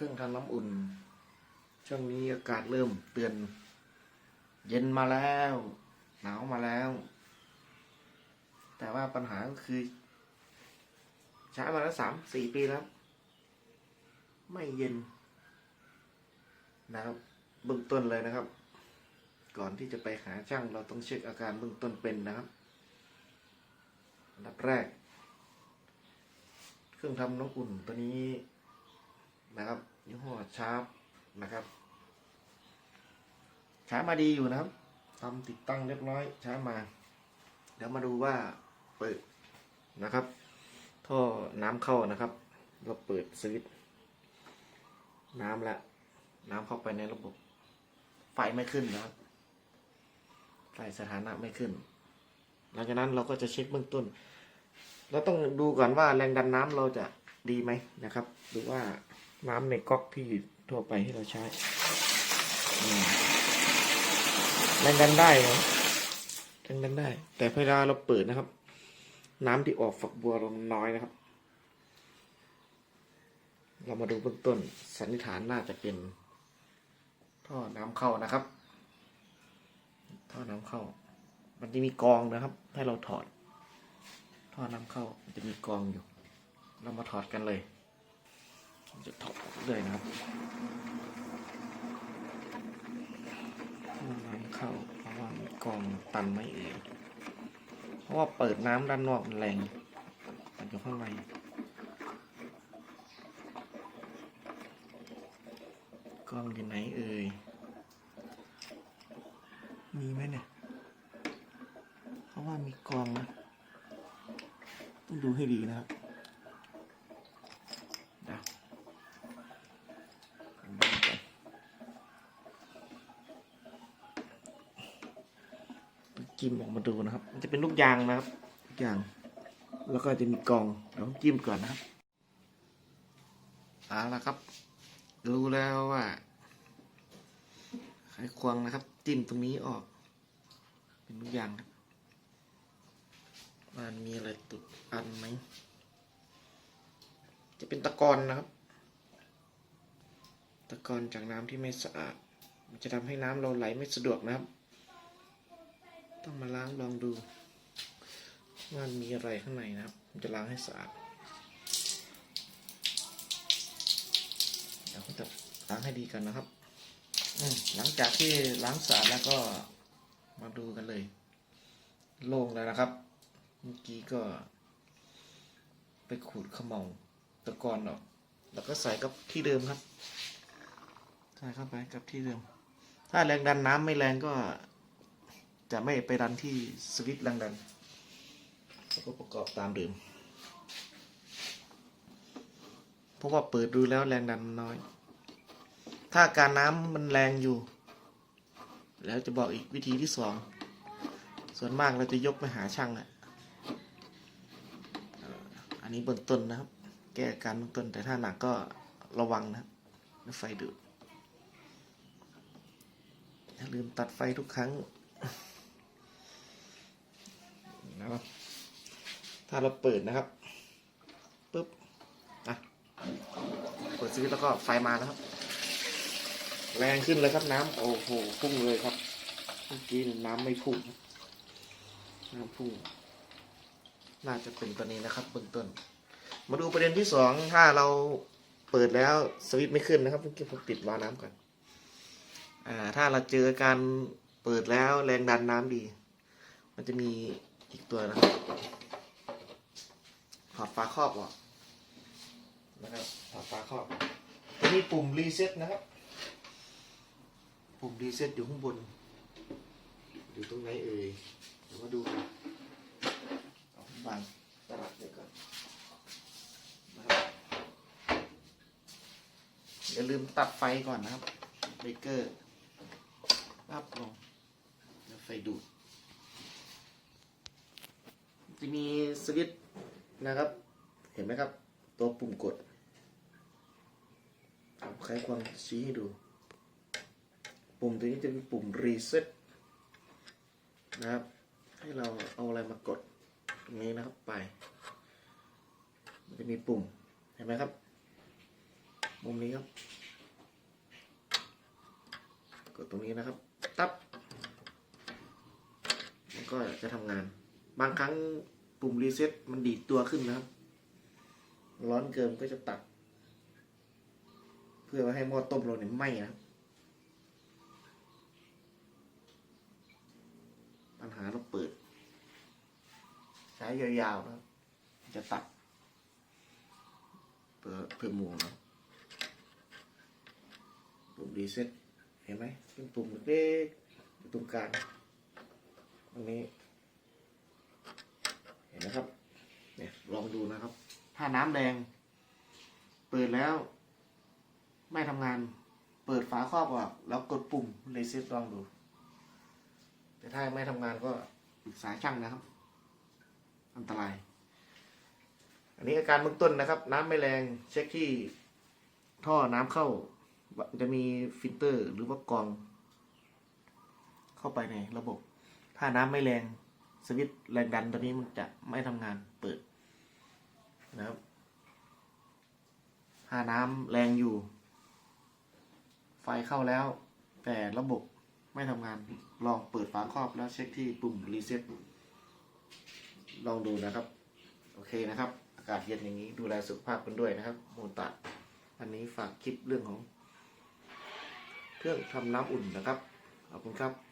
เครื่องทำน้ำอุ่น ช่วงนี้อากาศเริ่มเตือน เย็นมาแล้ว หนาวมาแล้ว แต่ว่าปัญหาก็คือใช้มาแล้วสามสี่ปีแล้ว ไม่เย็น นะครับเบื้องต้นเลยนะครับ ก่อนที่จะไปหาช่างเราต้องเช็คอาการเบื้องต้นเป็นนะครับอันดับแรก เครื่องทำน้ำอุ่นตัวนี้ นะครับยี่ห้อชาร์ปนะครับใช้มาดีอยู่นะครับทำติดตั้งเรียบร้อยใช้มา เดี๋ยวมาดูว่าเปิดนะครับ ท่อน้ำเข้านะครับ เราเปิดสวิตช์น้ำแล้วน้ำเข้าไปในระบบ ไฟไม่ขึ้นนะครับ ไฟสถานะไม่ขึ้น หลังจากนั้นเราก็จะเช็คเบื้องต้น เราต้องดูก่อนว่าแรงดันน้ำเราจะดีไหมนะครับ หรือว่า น้ำในก๊อกที่ทั่วไปที่เราใช้แรงดันได้นะแรงดันได้ แต่เวลาเราเปิดนะครับ น้ำที่ออกฝักบัวเรามันน้อยนะครับ เรามาดูเบื้องต้น สันนิษฐานน่าจะเป็นท่อน้ำเข้านะครับ ท่อน้ำเข้า มันจะมีกรองนะครับ ให้เราถอด ท่อน้ำเข้ามันจะมีกรองอยู่ เรามาถอดกันเลย จะถอดเลยนะครับน้ำเข้าเพราะว่ามีกองตันไม่เองเพราะว่าเปิดน้ำด้านนอกมันแรงมันอยู่ข้างในกล้องอยู่ไหนเอ่ย มีไหมเนี่ย เพราะว่ามีกล้องนะ ต้องดูให้ดีนะครับเดี๋ยวดูก่อนต้อง จิ้มออกมาดูนะครับ มันจะเป็นลูกยางนะครับลูกยาง แล้วก็จะมีกองเดี๋ยวจิ้มก่อนนะครับเอาละครับ รู้แล้วว่าไขควงนะครับ จิ้มตรงนี้ออก เป็นทุกยางครับมันมีอะไรตุดอันไหม จะเป็นตะกอนนะครับ ตะกอนจากน้ำที่ไม่สะอาด มันจะทำให้น้ำเราไหลไม่สะดวกนะครับ ต้องมาล้างลองดูว่ามันมีอะไรข้างในนะครับ ผมจะล้างให้สะอาดเดี๋ยวผมจะล้างให้ดีกันนะครับอืหลังจากที่ล้างสะอาดแล้วก็มาดูกันเลย โล่งแล้วนะครับ เมื่อกี้ก็ ไปขูดขมเมาตะกอนออก แล้วก็ใส่กับที่เดิมครับ ใส่เข้าไปกับที่เดิม ถ้าแรงดันน้ำไม่แรงก็ จะไม่ไปดันที่สวิตช์แรงดันแล้วก็ประกอบตามเดิม เพราะว่าเปิดดูแล้วแรงดันมันน้อย ถ้าการน้ำมันแรงอยู่ แล้วจะบอกอีกวิธีที่สอง ส่วนมากเราจะยกไปหาช่างแหละเอ่ออันนี้เบื้องต้นนะครับ แก้อาการเบื้องต้น แต่ถ้าหนักก็ระวังนะครับไฟดูดอย่าลืมตัดไฟทุกครั้ง นะครับ ถ้าเราเปิดนะครับปุ๊บอะเปิดสวิตแล้วก็ไฟมาแล้วครับ แรงขึ้นเลยครับน้ำโอ้โหพุ่งเลยครับเมื่อกี้น้ำไม่พุ่งน้ำพุ่ง น่าจะเป็นตัวนี้นะครับเบื้องต้น มาดูประเด็นที่สองถ้าเราเปิดแล้วสวิตช์ไม่ขึ้นนะครับเมื่อกี้ผมปิดวาล์วน้ำก่อนอ่าถ้าเราเจอการเปิดแล้วแรงดันน้ำดี มันจะมี อีกตัวนะครับถอดฝาครอบออกนะครับถอดฝาครอบจะมีปุ่มรีเซ็ตนะครับ ปุ่มรีเซ็ตอยู่ข้างบน อยู่ตรงไหนเอ่ยเดี๋ยวมาดูกันเอาบางตลับเดี๋ยวก่อนนะครับอย่าลืมตัดไฟก่อนนะครับเบรกเกอร์รับลงแล้วไฟดูด จะมีสวิตช์นะครับ เห็นไหมครับ ตัวปุ่มกดเอาใช้ความชี้ให้ดู ปุ่มตัวนี้จะเป็นปุ่มรีเซ็ตนะครับ ให้เราเอาอะไรมากดตรงนี้นะครับไป มันจะมีปุ่ม เห็นไหมครับ มุมนี้ครับ กดตรงนี้นะครับ ตับ มันก็จะทำงาน บางครั้งปุ่มรีเซ็ตมันดีดตัวขึ้นนะครับ ร้อนเกินก็จะตัด เพื่อไม่ให้หม้อต้มเราเนี่ยไหม้นะปัญหาเราเปิด ใช้ยาวๆนะจะตัดเปิดเพิ่มหมูนะปุ่มรีเซ็ตเห็นไหมเป็นปุ่มเล็กตรงกลางตรงนี้ ห็นนะครับเนี่ยลองดูนะครับ ถ้าน้ำแดง เปิดแล้ว ไม่ทำงาน เปิดฝาครอบออกแล้วกดปุ่มรีเซ็ตลองดู แต่ถ้าไม่ทำงานก็ปรึกษาช่างนะครับ อันตราย อันนี้อาการเบื้องต้นนะครับ น้ำไม่แรงเช็คที่ท่อน้ำเข้าว่าจะมีฟิลเตอร์หรือว่ากรอง เข้าไปในระบบ ถ้าน้ำไม่แรง สวิตช์แรงดันตัวนี้มันจะไม่ทำงานเปิดนะครับถ้าน้ำแรงอยู่ ไฟเข้าแล้ว แต่ระบบไม่ทำงาน ลองเปิดฝาครอบแล้วเช็คที่ปุ่มรีเซ็ตลองดูนะครับ โอเคนะครับ อากาศเย็นอย่างนี้ดูแลสุขภาพกันด้วยนะครับโมตะวันนี้ฝากคลิปเรื่องของ เครื่องทำน้ำอุ่นนะครับ ขอบคุณครับ